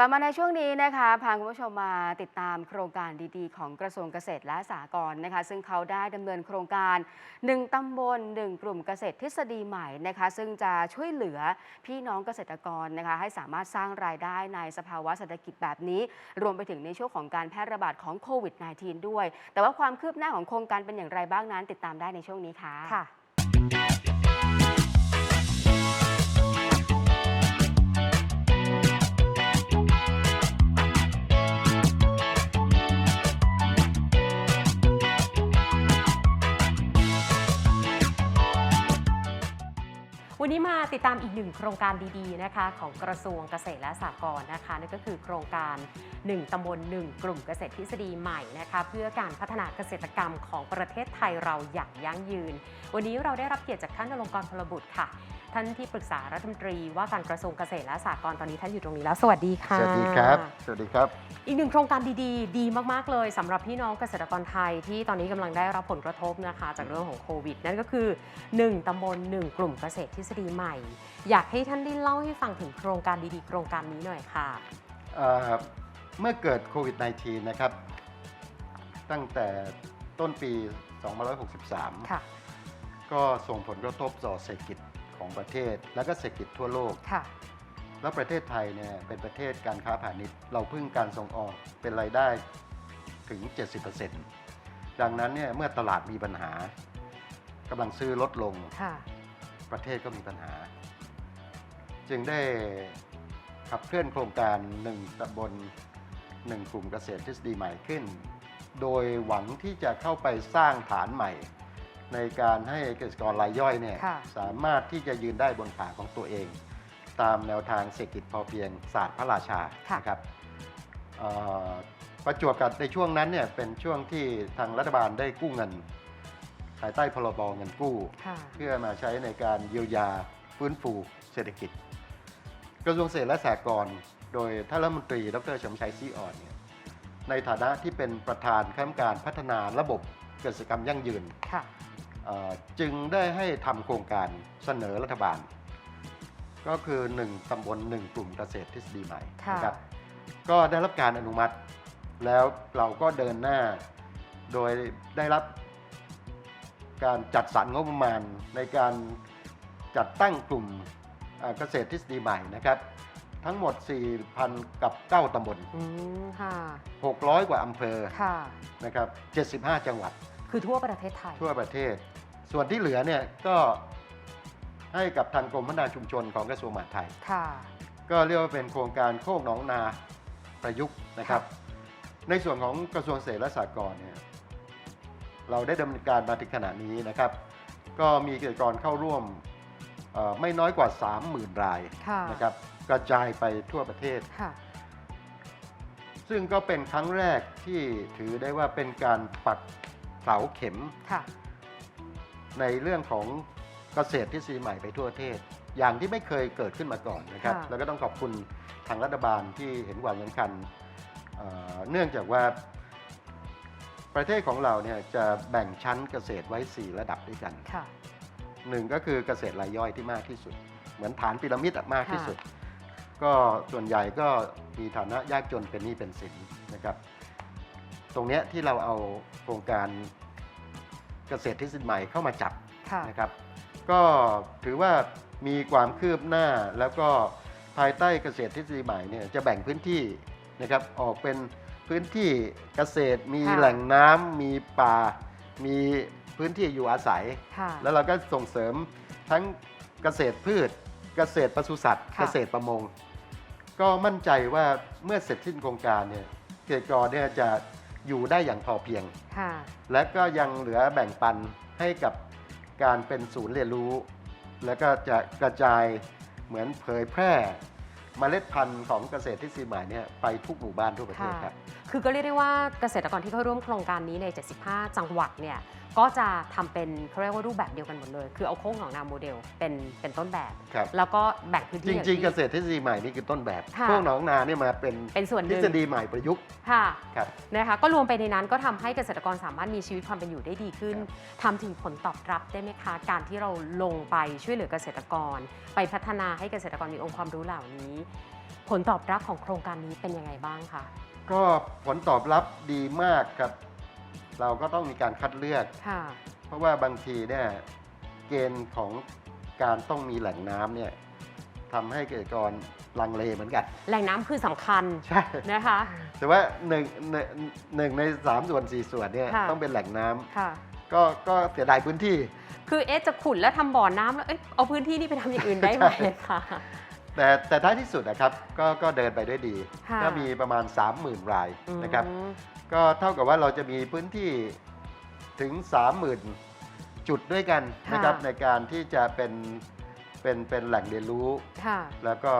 ลับมาในช่วงนี้นะคะพาคุณผู้ชมมาติดตามโครงการดีๆ ของกระทรวงเกษตรและสหกรณ์นะคะ ซึ่งเขาได้ดำเนินโครงการ 1ตำบล 1 กลุ่มเกษตรทฤษฎีใหม่นะคะ ซึ่งจะช่วยเหลือพี่น้องเกษตรกรนะคะ ให้สามารถสร้างรายได้ในสภาวะเศรษฐกิจแบบนี้ รวมไปถึงในช่วงของการแพร่ระบาดของโควิด -19 ด้วย แต่ว่าความคืบหน้าของโครงการเป็นอย่างไรบ้างนั้น ติดตามได้ในช่วงนี้ค่ะค่ะ วันนี้มาติดตามอีกหนึ่งโครงการดีๆนะคะ ของกระทรวงเกษตรและสหกรณ์นะคะนั่นก็คือโครงการ 1ตำบล 1 กลุ่มเกษตรทฤษฎีใหม่นะคะเพื่อการพัฒนาเกษตรกรรมของประเทศไทยเราอย่างยั่งยืน วันนี้เราได้รับเกียรติจากท่านอลงกรพลบุตรค่ะ ท่านที่ปรึกษารัฐมนตรีว่าการกระทรวงเกษตรและสหกรณ์ตอนนี้ท่านอยู่ตรงนี้แล้ว สวัสดีค่ะ สวัสดีครับ สวัสดีครับ อีกหนึ่งโครงการดีๆ ดีมากๆเลยสำหรับพี่น้องเกษตรกรไทยที่ตอนนี้กำลังได้รับผลกระทบนะคะ จากเรื่องของโควิด นั่นก็คือ 1ตำบล 1 กลุ่มเกษตรทฤษฎีใหม่ อยากให้ท่านได้เล่าให้ฟังถึงโครงการดีๆ โครงการนี้หน่อยค่ะเอ่อเมื่อเกิดโควิด -19 นะครับ ตั้งแต่ต้นปี 2563ค่ะก็ส่งผลกระทบต่อเศรษฐกิจ ของประเทศ และก็เศรษฐกิจทั่วโลก ค่ะ แล้วประเทศไทยเนี่ยเป็นประเทศการค้าพาณิชย์ เราพึ่งการส่งออกเป็นรายได้ถึง 70%ดังนั้นเนี่ยเมื่อตลาดมีปัญหากำลังซื้อลดลง ค่ะ ประเทศก็มีปัญหา จึงได้ขับเคลื่อนโครงการ 1ตำบล1กลุ่มเกษตรทฤษฎีใหม่ขึ้น โดยหวังที่จะเข้าไปสร้างฐานใหม่ ในการให้เกษตรกรรายย่อยเนี่ยค่ะ สามารถที่จะยืนได้บนขาของตัวเอง ตามแนวทางเศรษฐกิจพอเพียงศาสตร์พระราชาค่ะ นะครับเอ่อประจวบกับในช่วงนั้นเนี่ยเป็นช่วงที่ทางรัฐบาลได้กู้เงิน ภายใต้พรบเงินกู้ ค่ะ เพื่อมาใช้ในการเยียวยาฟื้นฟูเศรษฐกิจ กระทรวงเกษตรและสหกรณ์โดยท่านรัฐมนตรีดรชมชัยซีอ่อนเนี่ยในฐานะที่เป็นประธานคณะกรรมการพัฒนาระบบเกษตรกรรมยั่งยืน ค่ะ เอ่อจึงได้ให้ทำโครงการเสนอรัฐบาล ก็คือ 1ตำบล1กลุ่มเกษตรทฤษฎีใหม่ค่ะ นะครับก็ได้รับการอนุมัติ แล้วเราก็เดินหน้า โดยได้รับการจัดสรรงบประมาณในการจัดตั้งกลุ่มเอ่อเกษตรทฤษฎีใหม่นะครับ ทั้งหมด 4,000 กับ 9ตำบล อืมค่ะ 600 กว่าอำเภอค่ะ นะครับ75 จังหวัด คือทั่วประเทศไทย ทั่วประเทศ ส่วนที่เหลือเนี่ยก็ให้กับทางกรมพัฒนาชุมชนของกระทรวงมหาดไทย ค่ะ ก็เรียกว่าเป็นโครงการโคกหนองนาประยุกต์นะครับ ในส่วนของกระทรวงเกษตรและสหกรณ์เนี่ยเราได้ดำเนินการมาถึงขณะนี้นะครับ ก็มีเกษตรกรเข้าร่วมเอ่อไม่น้อยกว่า 30,000 รายค่ะนะครับกระจายไปทั่วประเทศ ค่ะ ซึ่งก็เป็นครั้งแรกที่ถือได้ว่าเป็นการปักเสาเข็ม ค่ะ ในเรื่องของเกษตรทฤษฎีใหม่ไปทั่วประเทศ อย่างที่ไม่เคยเกิดขึ้นมาก่อนนะครับ ค่ะ แล้วก็ต้องขอบคุณทางรัฐบาลที่เห็นความสำคัญเอ่อเนื่องจากว่าประเทศของเราเนี่ยจะแบ่งชั้นเกษตรไว้ 4 ระดับด้วยกัน ค่ะ หนึ่งก็คือเกษตรรายย่อยที่มากที่สุด เหมือนฐานพีระมิดอะมากที่ค่ะสุด ก็ส่วนใหญ่ก็มีฐานะยากจนเป็นหนี้เป็นสินนะครับ ตรงเนี้ยที่เราเอาโครงการ เกษตรทฤษฎีใหม่เข้ามาจับค่ะ นะครับ ก็ถือว่ามีความคืบหน้าแล้วก็ภายใต้เกษตรทฤษฎีใหม่เนี่ยจะแบ่งพื้นที่นะครับออกเป็นพื้นที่เกษตรมีค่ะ แหล่งน้ำมีป่า มีพื้นที่อยู่อาศัย ค่ะ แล้วเราก็ส่งเสริมทั้งเกษตรพืช เกษตรปศุสัตว์ ค่ะ เกษตรประมง ก็มั่นใจว่าเมื่อเสร็จสิ้นโครงการเนี่ยเกษตรกรเนี่ยจะ อยู่ได้อย่างพอเพียง ค่ะ และก็ยังเหลือแบ่งปันให้กับการเป็นศูนย์เรียนรู้ แล้วก็จะกระจายเหมือนเผยแพร่เมล็ดพันธุ์ของเกษตรทฤษฎีใหม่เนี่ยไปทุกหมู่บ้านทั่วประเทศครับ คือก็เรียกได้ว่าเกษตรกรที่เข้าร่วมโครงการนี้ใน 75 จังหวัดเนี่ยก็จะทำเป็นเขาเรียกว่ารูปแบบเดียวกันหมดเลย คือเอาโค้งหนองนาโมเดลเป็นเป็นต้นแบบครับแล้วก็แบ่งพื้นจที่อย่างริงๆที่เกษตรทฤษฎีใหม่นี่คือต้นแบบค่ะพวกหนองนาเนี่ยมาเป็นเป็นส่วนหทฤนึ่งษฎีใหม่ประยุกต์ค่ะครับนะคะก็รวมไปในนั้นก็ทำให้เกษตรกรสามารถมีชีวิตความเป็นอยู่ได้ดีขึ้นครับทำถึงผลตอบรับได้ไหมคะ การที่เราลงไปช่วยเหลือเกษตรกร ไปพัฒนาให้เกษตรกรมีองค์ความรู้เหล่านี้ ผลตอบรับของโครงการนี้เป็นยังไงบ้างคะ ก็ผลตอบรับดีมากครับ เราก็ต้องมีการคัดเลือก ค่ะ เพราะว่าบางทีเนี่ยเกณฑ์ของการต้องมีแหล่งน้ำเนี่ยทำให้เกษตรกรลังเลเหมือนกัน แหล่งน้ำคือสำคัญใช่ นะคะ แต่ว่าหนึ่งหนึ่งหนึ่งในสามส่วนสี่ส่วนเนี่ยค่ะ ต้องเป็นแหล่งน้ำค่ะ ก็ก็เสียดายพื้นที่ คือเอ๊ะจะขุดแล้วทำบ่อน้ำแล้วเอ๊ะเอาพื้นที่นี่ไปทำอย่างอื่นได้ไหมใช่ คะ แต่แต่ท้ายที่สุดนะครับก็ก็เดินไปด้วยดี ค่ะก็มีประมาณ 30,000 รายนะครับ อืมก็เท่ากับว่าเราจะมีพื้นที่ถึง 30,000 จุดด้วยกันนะครับ ค่ะ ในการที่จะเป็นเป็นเป็นแหล่งเรียนรู้ ค่ะ แล้วก็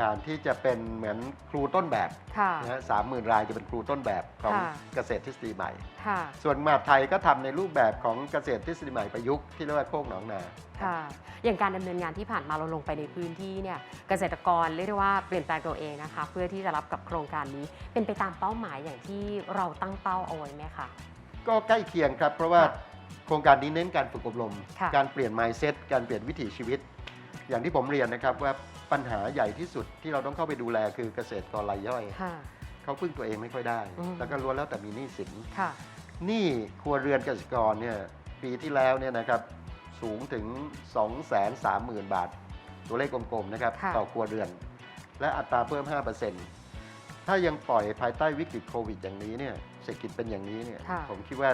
การที่จะเป็นเหมือนครูต้นแบบค่ะนะฮะสามหมื่นรายจะเป็นครูต้นแบบของค่ะ เกษตรทฤษฎีใหม่ ค่ะส่วนมหาดไทยก็ทำในรูปแบบของเกษตรทฤษฎีใหม่ประยุกต์ที่เรียกว่าโคกหนองนา ค่ะ อย่างการดำเนินงานที่ผ่านมาเราลงไปในพื้นที่เนี่ยเกษตรกรเรียกได้ว่าเปลี่ยนแปลงตัวเองนะคะ เพื่อที่จะรับกับโครงการนี้เป็นไปตามเป้าหมายอย่างที่เราตั้งเป้าเอาไว้ไหมคะ ก็ใกล้เคียงครับ เพราะว่าค่ะโครงการนี้เน้นการฝึกอบรม ค่ะการเปลี่ยน mindset การเปลี่ยนวิถีชีวิต อย่างที่ผมเรียนนะครับว่าปัญหาใหญ่ที่สุดที่เราต้องเข้าไปดูแลคือเกษตรกรรายย่อย ค่ะ เขาพึ่งตัวเองไม่ค่อยได้ อืม แล้วก็ล้วนแล้วแต่มีหนี้สินค่ะ หนี้ครัวเรือนเกษตรกรเนี่ยปีที่แล้วเนี่ยนะครับสูงถึง 2 3 0 0 0 0 บาท ตัวเลขกลมๆนะครับค่ะ ต่อครัวเรือน และอัตราเพิ่ม 5%ถ้ายังปล่อยภายใต้วิกฤตโควิดอย่างนี้เนี่ยเศรษฐกิจเป็นอย่างนี้เนี่ยค่ะ ผมคิดว่า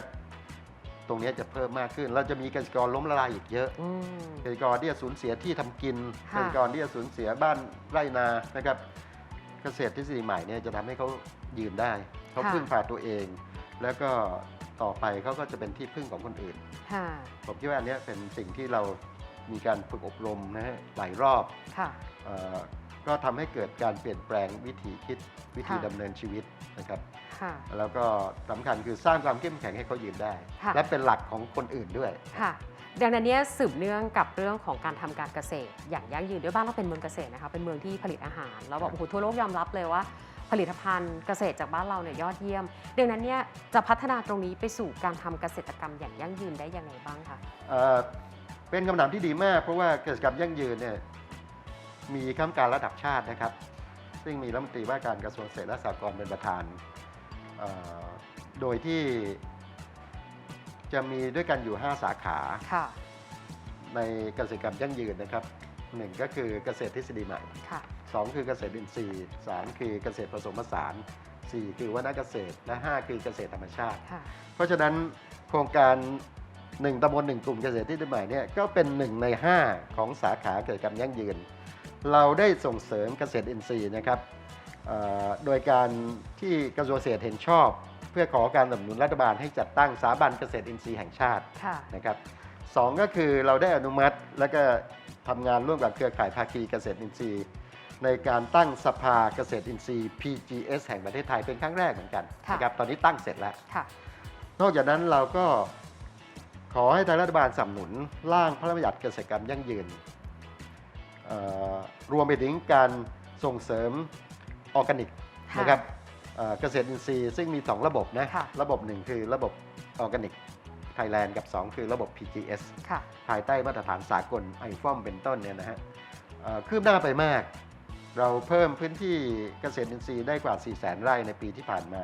ตรงเนี้ยจะเพิ่มมากขึ้น เราจะมีเกษตรกรล้มละลายอีกเยอะ อืม เกษตรกรที่จะสูญเสียที่ทำกินค่ะเกษตรกรที่จะสูญเสียบ้านไร่นา นะครับ เกษตรทฤษฎีใหม่เนี่ยจะทำให้เขายืนได้ เขาค่ะพึ่งพาตัวเอง แล้วก็ต่อไปเขาก็จะเป็นที่พึ่งของคนอื่น ค่ะ ผมคิดว่าอันเนี้ยเป็นสิ่งที่เรามีการฝึกอบรมนะฮะหลายรอบค่ะ เออ ก็ทำให้เกิดการเปลี่ยนแปลงวิธีคิดวิธีค่ะ ดำเนินชีวิตนะครับ ค่ะ แล้วก็สำคัญคือสร้างความเข้มแข็งให้เขายืนได้ ค่ะ และเป็นหลักของคนอื่นด้วย ค่ะ ดังนั้นเนี่ยสืบเนื่องกับเรื่องของการทำการเกษตร อย่างยั่งยืนด้วยบ้านเราเป็นเมืองเกษตรนะคะเป็นเมืองที่ผลิตอาหารแล้วแบบโอ้โหทั่วโลกยอมรับเลยว่า ผลิตภัณฑ์เกษตรจากบ้านเราเนี่ยยอดเยี่ยม ดังนั้นเนี่ยจะพัฒนาตรงนี้ไปสู่การทำเกษตรกรรมอย่างยั่งยืนได้ยังไงบ้างคะ เอ่อเป็นคำถามที่ดีมาก เพราะว่าเกิจกรรมยั่งยืนเนี่ย มีข้ามการระดับชาตินะครับ ซึ่งมีรัฐมนตรีว่าการกระทรวงเกษตรและสหกรณ์เป็นประธานเอ่อโดยที่จะมีด้วยกันอยู่ 5 สาขาค่ะในเกษตรกรรมยั่งยืนนะครับหนึ่งก็คือเกษตรทฤษฎีใหม่ค่ะสองคือเกษตรอินทรีย์สามคือเกษตรผสมผสานสี่คือวนเกษตรและห้าคือเกษตรธรรมชาติค่ะเพราะฉะนั้นโครงการหนึ่งตำบลหนึ่งกลุ่มเกษตรที่ใหม่เนี่ยก็เป็นหนึ่งใน5ของสาขาเกิดกรรมยั่งยืน เราได้ส่งเสริมเกษตรอินทรีย์นะครับเอ่อโดยการที่กระทรวงเกษตรเห็นชอบ เพื่อขอการสนับสนุนรัฐบาลให้จัดตั้งสถาบันเกษตรอินทรีย์แห่งชาติค่ะนะครับสองก็คือเราได้อนุมัติแล้วก็ทำงานร่วมกับเครือข่ายภาคีเกษตรอินทรีย์ ในการตั้งสภาเกษตรอินทรีย์ PGS แห่งประเทศไทยเป็นครั้งแรกเหมือนกันค่ะนะครับตอนนี้ตั้งเสร็จแล้วค่ะนอกจากนั้นเราก็ขอให้ทางรัฐบาลสนับสนุนร่างพระราชบัญญัติเกษตรกรรมยั่งยืนเอ่อ รวมไปถึงการส่งเสริมออร์แกนิกค่ะนะครับเอ่อเกษตรอินทรีย์ซึ่งมี 2 ระบบนะ ค่ะ ระบบหนึ่งคือระบบออร์แกนิกไทยแลนด์กับ 2 คือระบบ PGS ค่ะ ภายใต้มาตรฐานสากลไอฟอมเป็นต้นเนี่ยนะฮะเอ่อคืบหน้าไปมาก เราเพิ่มพื้นที่เกษตรอินทรีย์ได้กว่า 4 0 0 0 0 0 ไร่ในปีที่ผ่านมา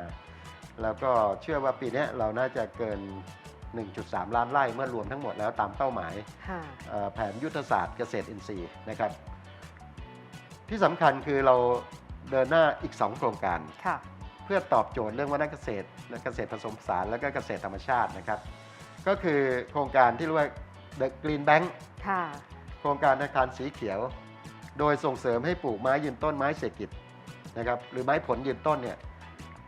แล้วก็เชื่อว่าปีเนี้ยเราน่าจะเกิน 1.3 ล้านไร่เมื่อรวมทั้งหมดแล้วตามเป้าหมายค่ะเอ่อแผนยุทธศาสตร์เกษตรอินทรีย์นะครับ ที่สำคัญคือเราเดินหน้าอีก 2 โครงการค่ะเพื่อตอบโจทย์เรื่องวัฒนเกษตรและเกษตรผสมผสานและก็เกษตรธรรมชาตินะครับ ก็คือโครงการที่เรียกว่า The Green Bank ค่ะโครงการธนาคารสีเขียว โดยส่งเสริมให้ปลูกไม้ยืนต้นไม้เศรษฐกิจนะครับหรือไม้ผลยืนต้นเนี่ย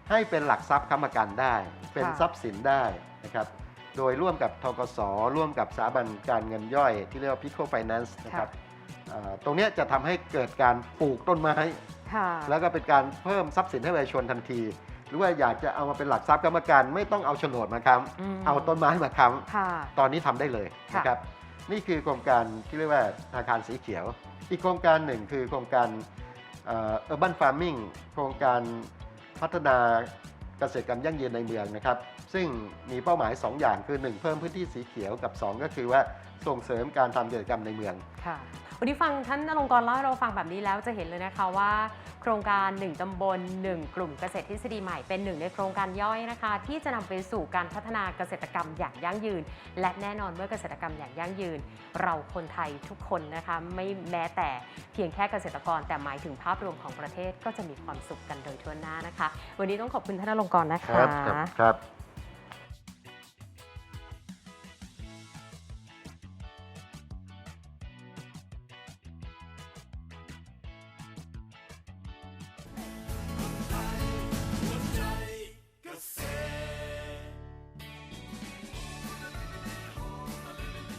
ให้เป็นหลักทรัพย์ค้ำประกันได้ เป็นค่ะทรัพย์สินได้นะครับ โดยร่วมกับทกส ร่วมกับสถาบันการเงินย่อย ที่เรียกว่า Pico Finance นะครับเอ่อตรงเนี้ยจะทำให้เกิดการปลูกต้นไม้ค่ะแล้วก็เป็นการเพิ่มทรัพย์สินให้ประชาชนทันที หรือว่าอยากจะเอามาเป็นหลักทรัพย์กรรมการไม่ต้องเอาโฉนดมาค้อืมำเอาต้นไม้มาค้ค่ะำตอนนี้ทำได้เลยค่ะนะครับนี่คือโครงการที่เรียกว่าธนาคารสีเขียว อีกโครงการหนึ่งคือโครงการเอ่อ urban farming โครงการพัฒนา เกษตรกรรมยั่งยืนในเมืองนะครับซึ่งมีเป้าหมาย 2 อย่างคือ 1 เพิ่มพื้นที่สีเขียวกับ 2 ก็คือว่า ส่งเสริมการทำกิจกรรมในเมือง ค่ะวันนี้ฟังท่านนรงค์กรเล่าให้เราฟังแบบนี้แล้วจะเห็นเลยนะคะว่า โครงการ 1 ตำบล 1 กลุ่มเกษตรทฤษฎีใหม่เป็นหนึ่งในโครงการย่อยนะคะ ที่จะนำไปสู่การพัฒนาเกษตรกรรมอย่างยั่งยืน และแน่นอนเมื่อเกษตรกรรมอย่างยั่งยืน เราคนไทยทุกคนนะคะ ไม่แม้แต่เพียงแค่เกษตรกรแต่หมายถึงภาพรวมของประเทศก็จะมีความสุขกันโดยทั่วหน้านะคะ วันนี้ต้องขอบคุณท่านนรงค์กรนะคะ ครับ